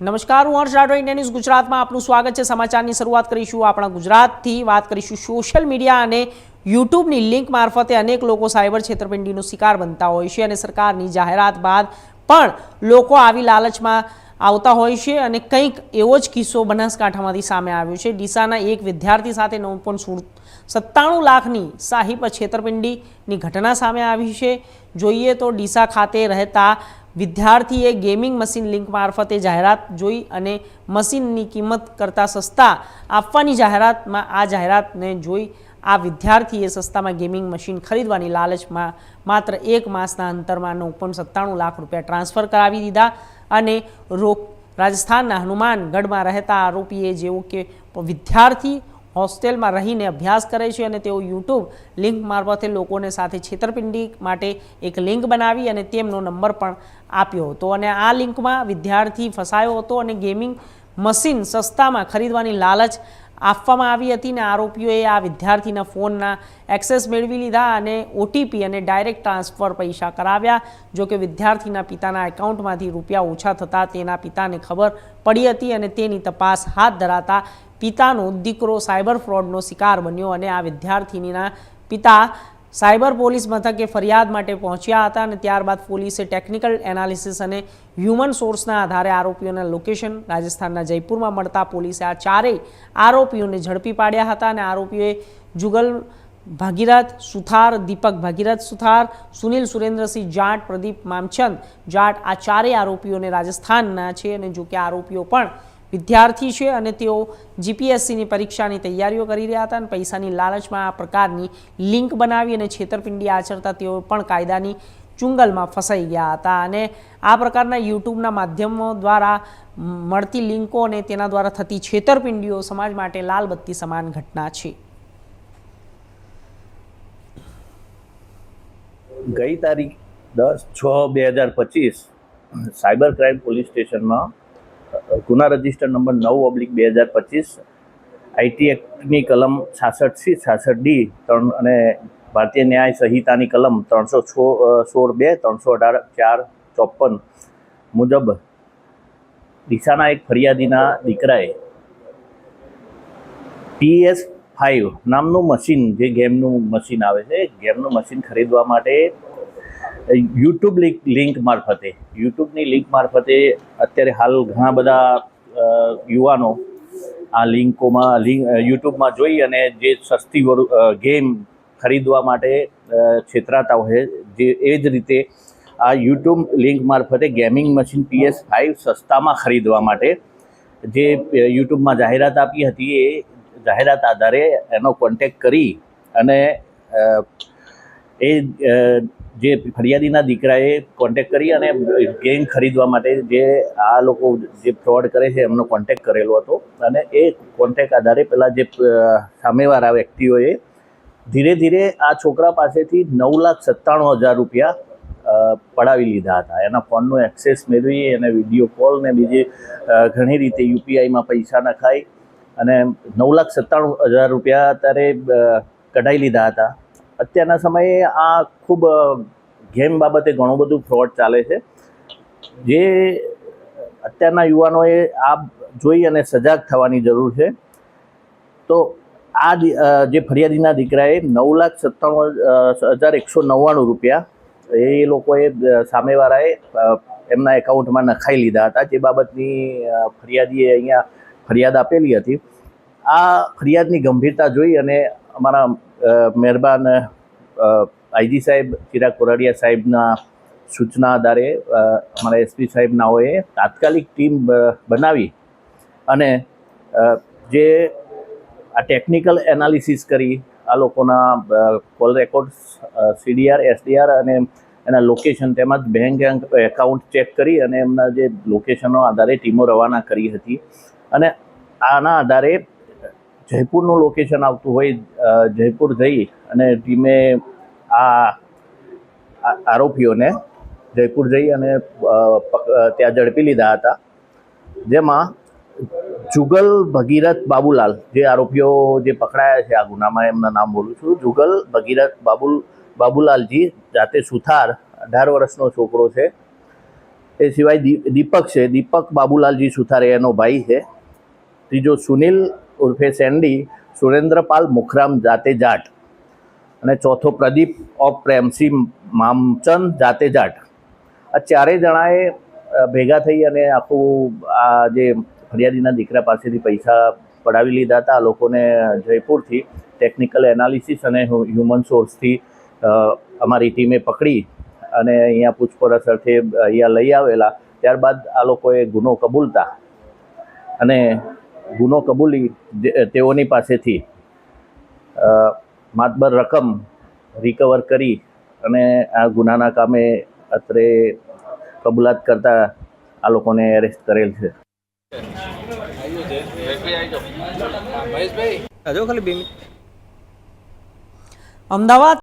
નમસ્કાર, હું હર્ષ Rathod, India news ગુજરાતમાં આપનું સ્વાગત છે. સમાચારની શરૂઆત કરીશું આપણા ગુજરાતથી. વાત કરીશું સોશિયલ મીડિયા અને યુટ્યુબની લિંક મારફતે અનેક લોકો સાયબર છેતરપિંડીનો શિકાર બનતા હોય છે અને સરકારની જાહેરાત બાદ પણ લોકો આવી લાલચમાં આવતા હોય છે અને કંઈક એવો જ કિસ્સો બનાસકાંઠામાંથી સામે આવ્યો છે. ડીસાના એક વિદ્યાર્થી સાથે નવ પોઈન્ટ સત્તાણું લાખની સાહિબ છેતરપિંડીની ઘટના સામે આવી છે. જોઈએ તો ડીસા ખાતે રહેતા વિદ્યાર્થીએ ગેમિંગ મશીન લિંક મારફતે જાહેરાત જોઈ અને મશીનની કિંમત કરતાં સસ્તા આપવાની જાહેરાતમાં આ જાહેરાતને જોઈ આ વિદ્યાર્થીએ સસ્તામાં ગેમિંગ મશીન ખરીદવાની લાલચમાં માત્ર એક માસના અંતરમાં નવ સત્તાણું લાખ રૂપિયા ટ્રાન્સફર કરાવી દીધા અને રોક, રાજસ્થાનના હનુમાનગઢમાં રહેતા આરોપીએ જેવો કે વિદ્યાર્થી હોસ્ટેલમાં રહીને અભ્યાસ કરે છે અને તેઓ યુટ્યુબ લિંક મારફતે લોકોને સાથે છેતરપિંડી માટે એક લિંક બનાવી અને તેમનો નંબર પણ આપ્યો હતો. અને આ લિંકમાં વિદ્યાર્થી ફસાયો હતો અને ગેમિંગ મશીન સસ્તામાં ખરીદવાની લાલચ આપવામાં આવી હતી ને આરોપીઓએ આ વિદ્યાર્થીના ફોનના એક્સેસ મેળવી લીધા અને ઓટીપી અને ડાયરેક્ટ ટ્રાન્સફર પૈસા કરાવ્યા. જોકે વિદ્યાર્થીના પિતાના એકાઉન્ટમાંથી રૂપિયા ઓછા થતાં તેના પિતાને ખબર પડી હતી અને તેની તપાસ હાથ ધરાતા પિતાનો દીકરો સાયબર ફ્રોડનો શિકાર બન્યો અને આ વિદ્યાર્થીનીના પિતા સાયબર પોલીસ મથકે ફરિયાદ માટે પહોંચ્યા હતા અને ત્યારબાદ પોલીસે ટેકનિકલ એનાલિસિસ અને હ્યુમન સોર્સના આધારે આરોપીઓના લોકેશન રાજસ્થાનના જયપુરમાં મળતા પોલીસે આ ચારેય આરોપીઓને ઝડપી પાડ્યા હતા અને આરોપીઓએ જુગલ ભાગીરથ સુથાર, દીપક ભાગીરથ સુથાર, સુનિલ સુરેન્દ્રસિંહ જાટ, પ્રદીપ મામચંદ જાટ આ ચારેય આરોપીઓને રાજસ્થાનના છે અને જોકે આરોપીઓ પણ વિદ્યાર્થી છે અને તેઓ જીપીએસસીની પરીક્ષાની તૈયારીઓ કરી રહ્યા હતા અને પૈસાની લાલચમાં આ પ્રકારની લિંક બનાવી અને છેતરપિંડી આચરતા તેઓ પણ કાયદાની ચુંગલમાં ફસાઈ ગયા હતા. અને આ પ્રકારના યુટ્યુબના માધ્યમો દ્વારા મળતી લિંકો અને તેના દ્વારા થતી છેતરપિંડીઓ સમાજ માટે લાલબત્તી સમાન ઘટના છે. ગઈ તારીખ દસ છ બે હજાર પચીસ સાયબર ક્રાઇમ પોલીસ સ્ટેશનમાં ગુના રજિસ્ટર નંબર નવ ઓબ્લિક બે હજાર પચીસ આઈટી એક્ટની કલમ છાસઠ સી, છાસઠ ડી, ત્રણ અને ભારતીય ન્યાય સંહિતાની કલમ ત્રણસો છો સોળ બે, ત્રણસો અઢાર, ચાર, ચોપન મુજબ ડીસાના એક ફરિયાદીના દીકરાએ પીએસ ફાઇવ નામનું મશીન, જે ગેમનું મશીન આવે છે, ગેમનું મશીન ખરીદવા માટે યુટ્યુબ લિંક મારફતે યુટ્યુબની લિંક મારફતે અત્યારે હાલ ઘણા બધા યુવાનો આ લિંકોમાં, લિંક યુટ્યુબમાં જોઈ અને જે સસ્તી ગેમ ખરીદવા માટે છેતરાતા હોય, જે, એ જ રીતે આ યુટ્યુબ લિંક મારફતે ગેમિંગ મશીન પીએસ ફાઇવ સસ્તામાં ખરીદવા માટે જે યુટ્યુબમાં જાહેરાત આપી હતી એ જાહેરાત આધારે એનો કોન્ટેક કરી અને એ જે ફરિયાદીના દીકરાએ કોન્ટેક્ટ કરી અને ગેમ ખરીદવા માટે જે આ લોકો જે ફ્રોડ કરે છે, એમનો કોન્ટેક્ટ કરેલો હતો. અને એ કોન્ટેક્ટ આધારે પેલા જે સામેવાળા વ્યક્તિઓએ ધીરે ધીરે આ છોકરા પાસેથી નવ લાખ સત્તાણું હજાર રૂપિયા પડાવી લીધા હતા. એના ફોનનો એક્સેસ મેળવી અને વીડિયો કોલ ને બીજી ઘણી રીતે યુપીઆઈમાં પૈસા નખાઈ અને નવ લાખ સત્તાણું હજાર રૂપિયા અત્યારે કઢાઈ લીધા હતા. અત્યારના સમયે આ ખૂબ ગેમ બાબતે ઘણું બધું ફ્રોડ ચાલે છે. જે અત્યારના યુવાનોએ આ જોઈ અને સજાગ થવાની જરૂર છે. તો આ જે ફરિયાદીના દીકરાએ નવ લાખ સત્તાણું હજાર એકસો નવ્વાણું રૂપિયા એ લોકોએ સામેવાળાએ એમના એકાઉન્ટમાં નખાઈ લીધા હતા, જે બાબતની ફરિયાદીએ અહીંયા ફરિયાદ આપેલી હતી. આ ફરિયાદની ગંભીરતા જોઈ અને અમારા મહેરબાન આઈજી સાહેબ, ચિરાગ કોરડિયા સાહેબના સૂચના આધારે અમારા એસપી સાહેબનાઓએ તાત્કાલિક ટીમ બનાવી અને જે આ ટેકનિકલ એનાલિસિસ કરી, આ લોકોના કોલ રેકોર્ડ સીડીઆર એસડીઆર અને એના લોકેશન તેમજ બેંક એકાઉન્ટ ચેક કરી અને એમના જે લોકેશનો આધારે ટીમો રવાના કરી હતી. અને આના આધારે જયપુરનું લોકેશન આવતું હોય જયપુર જઈ અને ટીમે આ આરોપીઓને જયપુર જઈ અને ત્યાં ઝડપી લીધા હતા. જેમાં જુગલ ભગીરથ બાબુલાલ, જે આરોપીઓ જે પકડાયા છે આ ગુનામાં, એમના નામ બોલું છું. જુગલ ભગીરથ બાબુલ, બાબુલાલજી જાતે સુથાર, અઢાર વર્ષનો છોકરો છે. એ સિવાય દીપક છે. દીપક બાબુલાલજી સુથારે, એનો ભાઈ છે. ત્રીજો સુનિલ ઉર્ફે સેન્ડી સુરેન્દ્રપાલ મુખરામ જાતે જાટ અને ચોથો પ્રદીપ ઓફ પ્રેમસી મામચંદ જાતે જાટ. આ ચારેય જણાએ ભેગા થઈ અને આખું આ જે ફરિયાદીના દીકરા પાસેથી પૈસા પડાવી લીધા હતા, આ લોકોને જયપુરથી ટેકનિકલ એનાલિસિસ અને હ્યુમન સોર્સથી અમારી ટીમે પકડી અને અહીંયા પૂછપરછ અર્થે અહીંયા લઈ આવેલા. ત્યારબાદ આ લોકોએ ગુનો કબૂલતા અને ગુનો કબૂલી તેઓની પાસેથી માતબર રકમ રિકવર કરી અને આ ગુનાના કામે અત્રે કબૂલાત કરતા આ લોકોને એરેસ્ટ કરેલ છે. અમદાવાદ